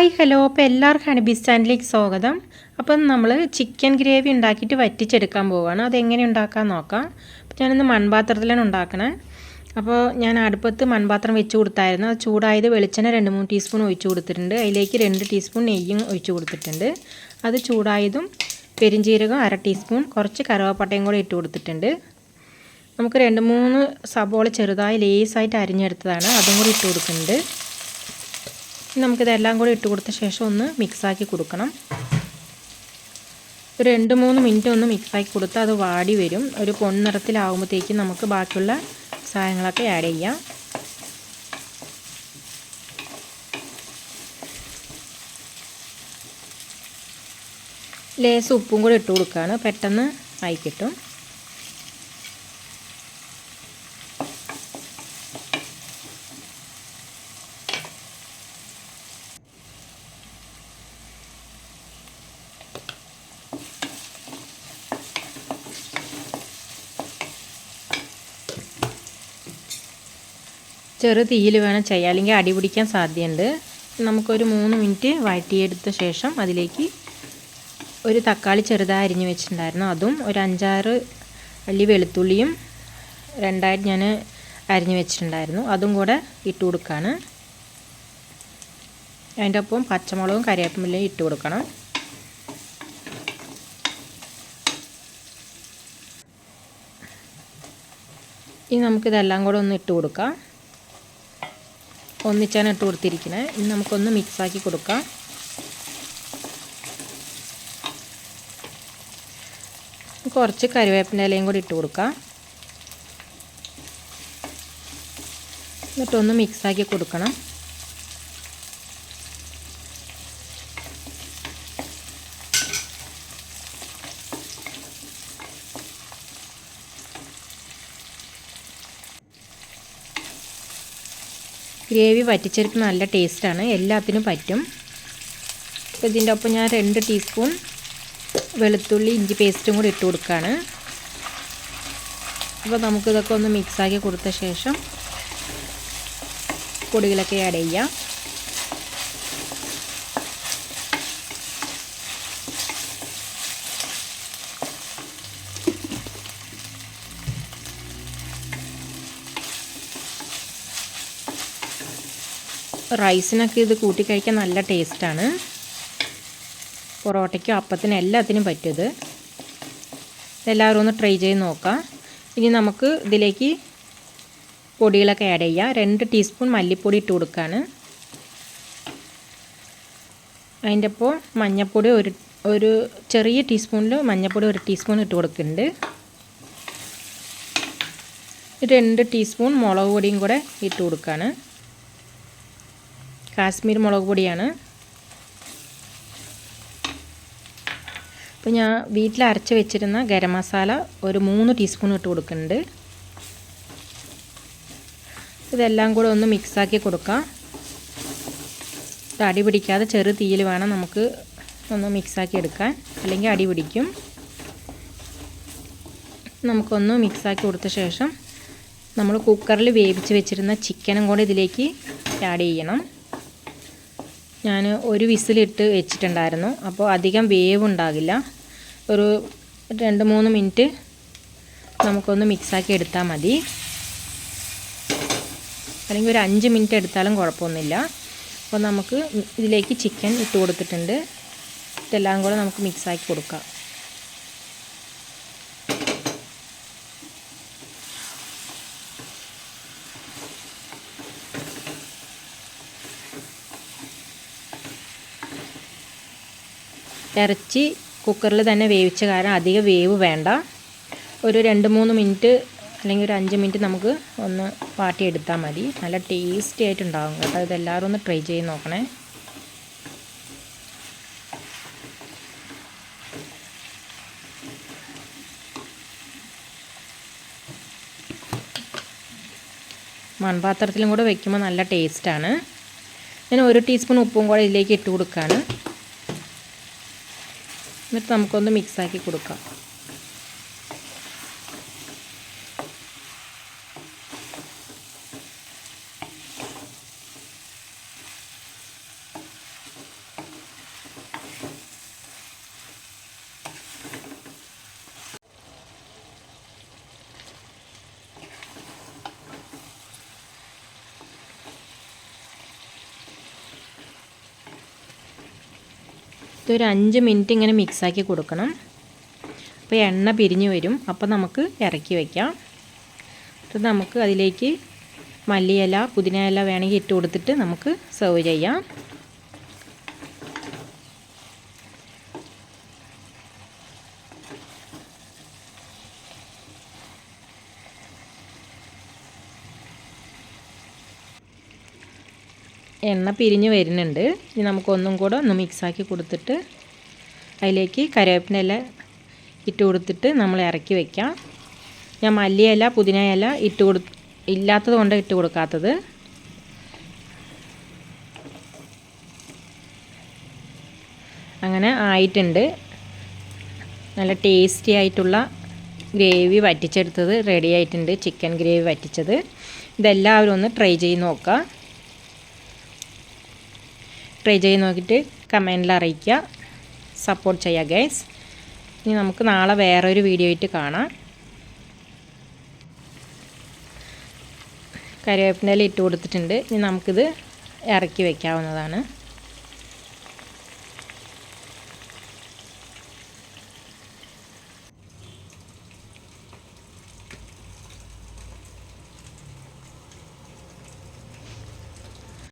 Hi hello. അപ്പോൾ എല്ലാവർക്കും honey ബിസ്റ്റാൻഡിലേക്ക് സ്വാഗതം. അപ്പം നമ്മൾ ചിക്കൻ ഗ്രേവി ഉണ്ടാക്കിയിട്ട് വറ്റിച്ചെടുക്കാൻ പോവുകയാണ് അതെങ്ങനെ ഉണ്ടാക്കാൻ നോക്കാം. അപ്പം ഞാനിന്ന് മൺപാത്രത്തിലാണ് ഉണ്ടാക്കണേ. അപ്പോൾ ഞാൻ അടുപ്പത്ത് മൺപാത്രം വെച്ച് കൊടുത്തായിരുന്നു. അത് ചൂടായത് വെളിച്ചെണ്ണ രണ്ട് മൂന്ന് ടീസ്പൂൺ ഒഴിച്ചു കൊടുത്തിട്ടുണ്ട്. അതിലേക്ക് രണ്ട് ടീസ്പൂൺ നെയ്യും ഒഴിച്ച് കൊടുത്തിട്ടുണ്ട്. അത് ചൂടായതും പെരിഞ്ചീരകം അര ടീസ്പൂൺ കുറച്ച് കറുവാപ്പട്ടയും കൂടെ ഇട്ട് കൊടുത്തിട്ടുണ്ട്. നമുക്ക് രണ്ട് മൂന്ന് സബോള ചെറുതായി ലേസായിട്ട് അരിഞ്ഞെടുത്തതാണ്. അതും കൂടി ഇട്ട് കൊടുക്കുന്നുണ്ട്. നമുക്കിതെല്ലാം കൂടി ഇട്ട് കൊടുത്ത ശേഷം ഒന്ന് മിക്സാക്കി കൊടുക്കണം. ഒരു രണ്ട് മൂന്ന് മിനിറ്റ് ഒന്ന് മിക്സാക്കി കൊടുത്താൽ അത് വാടി വരും. ഒരു പൊന്നിറത്തിലാവുമ്പോഴത്തേക്കും നമുക്ക് ബാക്കിയുള്ള സാധനങ്ങളൊക്കെ ആഡ് ചെയ്യാം. ലേസ് ഉപ്പും കൂടി ഇട്ട് കൊടുക്കുകയാണ് പെട്ടെന്ന് ആയി കിട്ടും. ചെറു തീയിൽ വേണം ചെയ്യാം അല്ലെങ്കിൽ അടി പിടിക്കാൻ സാധ്യതയുണ്ട്. നമുക്കൊരു മൂന്ന് മിനിറ്റ് വഴറ്റിയെടുത്ത ശേഷം അതിലേക്ക് ഒരു തക്കാളി ചെറുതായി അരിഞ്ഞ് വെച്ചിട്ടുണ്ടായിരുന്നു. അതും ഒരു അഞ്ചാറ് അല്ലി വെളുത്തുള്ളിയും രണ്ടായിട്ട് ഞാൻ അരിഞ്ഞ് വെച്ചിട്ടുണ്ടായിരുന്നു. അതും കൂടെ ഇട്ട് കൊടുക്കുകയാണ് അതിന്റെ ഒപ്പം പച്ചമുളകും കറിവേപ്പിലയും ഇട്ട് കൊടുക്കണം. ഇനി നമുക്കിതെല്ലാം കൂടെ ഒന്ന് ഇട്ട് കൊടുക്കാം. ഒന്നിച്ചാണ് ഇട്ട് കൊടുത്തിരിക്കുന്നത് ഇനി നമുക്കൊന്ന് മിക്സാക്കി കൊടുക്കാം. കുറച്ച് കറിവേപ്പിന്റെ ഇലയും കൂടി ഇട്ട് കൊടുക്കാം. എന്നിട്ടൊന്ന് മിക്സാക്കി കൊടുക്കണം. ഗ്രേവി വറ്റിച്ചെടുക്കുന്ന നല്ല ടേസ്റ്റാണ്. എല്ലാത്തിനും പറ്റും. അപ്പോൾ ഇതിന്റെ ഒപ്പം ഞാൻ രണ്ട് ടീസ്പൂൺ വെളുത്തുള്ളി ഇഞ്ചി പേസ്റ്റും കൂടി ഇട്ട് കൊടുക്കുകയാണ് അപ്പോൾ നമുക്കിതൊക്കെ ഒന്ന് മിക്സാക്കി കൊടുത്ത ശേഷം പൊടികളൊക്കെ ആഡ് ചെയ്യാം. റൈസിനൊക്കെ ഇത് കൂട്ടി കഴിക്കാൻ നല്ല ടേസ്റ്റാണ് പൊറോട്ടയ്ക്കും അപ്പത്തിനും എല്ലാത്തിനും പറ്റിയത്. എല്ലാവരും ഒന്ന് ട്രൈ ചെയ്ത് നോക്കാം. ഇനി നമുക്ക് ഇതിലേക്ക് പൊടികളൊക്കെ ആഡ് ചെയ്യാം. രണ്ട് ടീസ്പൂൺ മല്ലിപ്പൊടി ഇട്ട് കൊടുക്കുകയാണ് അതിന്റെ ഒപ്പം മഞ്ഞൾപ്പൊടി ഒരു ഒരു ചെറിയ ടീസ്പൂണിൽ മഞ്ഞൾപ്പൊടി ഒരു ടീസ്പൂൺ ഇട്ട് കൊടുക്കുന്നുണ്ട്. രണ്ട് ടീസ്പൂൺ മുളക് പൊടിയും കൂടെ ഇട്ട് കൊടുക്കുകയാണ് കാശ്മീർ മുളക് പൊടിയാണ്. അപ്പോൾ ഞാൻ വീട്ടിൽ അരച്ച് വെച്ചിരുന്ന ഗരം മസാല ഒരു മൂന്ന് ടീസ്പൂൺ ഇട്ട് കൊടുക്കുന്നുണ്ട്. ഇതെല്ലാം കൂടെ ഒന്ന് മിക്സാക്കി കൊടുക്കാം. അടി പിടിക്കാതെ ചെറു തീയിൽ വേണം നമുക്ക് ഒന്ന് മിക്സാക്കി എടുക്കാൻ. അല്ലെങ്കിൽ അടി പിടിക്കും. നമുക്കൊന്ന് മിക്സാക്കി കൊടുത്ത ശേഷം നമ്മൾ കുക്കറിൽ വേവിച്ച് വെച്ചിരുന്ന ചിക്കനും കൂടെ ഇതിലേക്ക് ആഡ് ചെയ്യണം. ഞാൻ ഒരു വിസിലിട്ട് വെച്ചിട്ടുണ്ടായിരുന്നു. അപ്പോൾ അധികം വേവ് ഉണ്ടാകില്ല ഒരു രണ്ട് മൂന്ന് മിനിറ്റ് നമുക്കൊന്ന് മിക്സാക്കി എടുത്താൽ മതി. അല്ലെങ്കിൽ ഒരു അഞ്ച് മിനിറ്റ് എടുത്താലും കുഴപ്പമൊന്നുമില്ല. അപ്പോൾ നമുക്ക് ഇതിലേക്ക് ചിക്കൻ ഇട്ട് കൊടുത്തിട്ടുണ്ട്. ഇതെല്ലാം കൂടെ നമുക്ക് മിക്സാക്കി കൊടുക്കാം. ഇറച്ചി കുക്കറിൽ തന്നെ വേവിച്ച കാരണം അധികം വേവ് വേണ്ട. ഒരു രണ്ട് മൂന്ന് മിനിറ്റ് അല്ലെങ്കിൽ ഒരു അഞ്ച് മിനിറ്റ് നമുക്ക് ഒന്ന് വാട്ടിയെടുത്താൽ മതി. നല്ല ടേസ്റ്റി ആയിട്ടുണ്ടാകും കേട്ടോ. ഇതെല്ലാവരും ഒന്ന് ട്രൈ ചെയ്ത് നോക്കണേ. മൺപാത്രത്തിലും കൂടെ വെക്കുമ്പോൾ നല്ല ടേസ്റ്റാണ് ഞാൻ ഒരു ടീസ്പൂൺ ഉപ്പും കൂടെ ഇതിലേക്ക് ഇട്ട് കൊടുക്കുകയാണ് എന്നിട്ട് നമുക്കൊന്ന് മിക്സാക്കി കൊടുക്കാം. ഇതൊരു അഞ്ച് മിനിറ്റ് ഇങ്ങനെ മിക്സാക്കി കൊടുക്കണം. അപ്പോൾ എണ്ണ പിരിഞ്ഞ് വരും. അപ്പോൾ നമുക്ക് ഇറക്കി വയ്ക്കാം എന്നിട്ട് നമുക്ക് അതിലേക്ക് മല്ലിയില പുതിന ഇല വേണമെങ്കിൽ ഇട്ട് കൊടുത്തിട്ട് നമുക്ക് സെർവ് ചെയ്യാം. എണ്ണ പിരിഞ്ഞ് വരുന്നുണ്ട്. ഇനി നമുക്കൊന്നും കൂടെ ഒന്ന് മിക്സാക്കി കൊടുത്തിട്ട് അതിലേക്ക് കറിവേപ്പിന്റെ ഇട്ട് കൊടുത്തിട്ട് നമ്മൾ ഇറക്കി വയ്ക്കാം ഞാൻ മല്ലിയില പുതിന ഇല ഇട്ട് കൊടു ഇല്ലാത്തത് കൊണ്ട് ഇട്ട് കൊടുക്കാത്തത്. അങ്ങനെ ആയിട്ടുണ്ട്. നല്ല ടേസ്റ്റി ആയിട്ടുള്ള ഗ്രേവി വറ്റിച്ചെടുത്തത് റെഡി ആയിട്ടുണ്ട് ചിക്കൻ ഗ്രേവി വറ്റിച്ചത്. ഇതെല്ലാവരും ഒന്ന് ട്രൈ ചെയ്ത് നോക്കുക. ട്രൈ ചെയ്ത് നോക്കിയിട്ട് കമന്റിൽ അറിയിക്കുക. സപ്പോർട്ട് ചെയ്യുക ഗൈസ് ഇനി നമുക്ക് നാളെ വേറൊരു വീഡിയോ ആയിട്ട് കാണാം. കറിവേപ്പിന്റെ ഇല ഇട്ട് കൊടുത്തിട്ടുണ്ട്. ഇനി നമുക്കിത് ഇറക്കി വയ്ക്കാവുന്നതാണ്